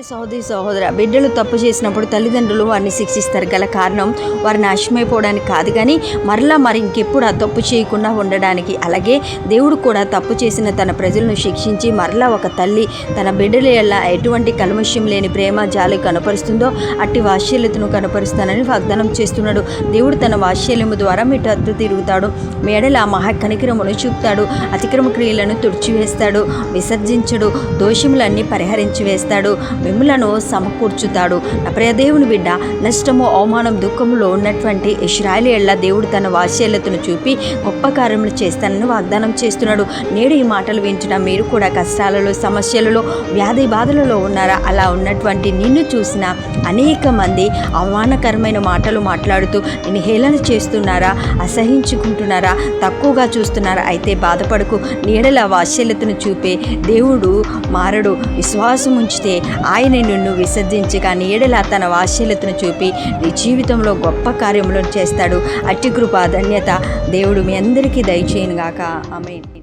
ప్రియ సహోదరి సహోదర బిడ్డలు తప్పు చేసినప్పుడు తల్లిదండ్రులు వారిని శిక్షిస్తారు. గల కారణం వారు నాశమైపోవడానికి కాదు కానీ మరలా మరి ఇంకెప్పుడు ఆ తప్పు చేయకుండా ఉండడానికి. అలాగే దేవుడు కూడా తప్పు చేసిన తన ప్రజలను శిక్షించి మరలా ఒక తల్లి తన బిడ్డల ఎలా ఎటువంటి కల్మష్యం లేని ప్రేమ జాలి కనపరుస్తుందో అట్టి వాత్సల్యతను కనపరుస్తానని వాగ్దానం చేస్తున్నాడు. దేవుడు తన వాత్సల్యము ద్వారా మీ తద్దు తిరుగుతాడు మేడల ఆ చూపుతాడు. అతిక్రమ క్రియలను తుడిచివేస్తాడు. విసర్జించడు. దోషములన్నీ పరిహరించి వేస్తాడు మిమ్మలను సమకూర్చుతాడు. ప్రియదేవుని బిడ్డ నష్టము అవమానం దుఃఖములో ఉన్నటువంటి ఇస్రాయలీళ్ళ దేవుడు తన వాత్సల్యతను చూపి గొప్ప కార్యములు చేస్తానని వాగ్దానం చేస్తున్నాడు. నేడు ఈ మాటలు వింటున్న మీరు కూడా కష్టాలలో సమస్యలలో వ్యాధి బాధలలో ఉన్నారా? అలా ఉన్నటువంటి నిన్ను చూసిన అనేక మంది అవమానకరమైన మాటలు మాట్లాడుతూ నేను హేళన చేస్తున్నారా? అసహించుకుంటున్నారా? తక్కువగా చూస్తున్నారా? అయితే బాధపడకు. నీడల వాత్సల్యతను చూపే దేవుడు మారడు. విశ్వాసం ఉంచితే ఆయన నిన్ను కానీ నీడల తన వాత్సల్యతను చూపి నీ జీవితంలో గొప్ప కార్యములను చేస్తాడు. అట్టి కృప ధన్యత దేవుడు మీ అందరికీ దయచేయను గాక ఆమె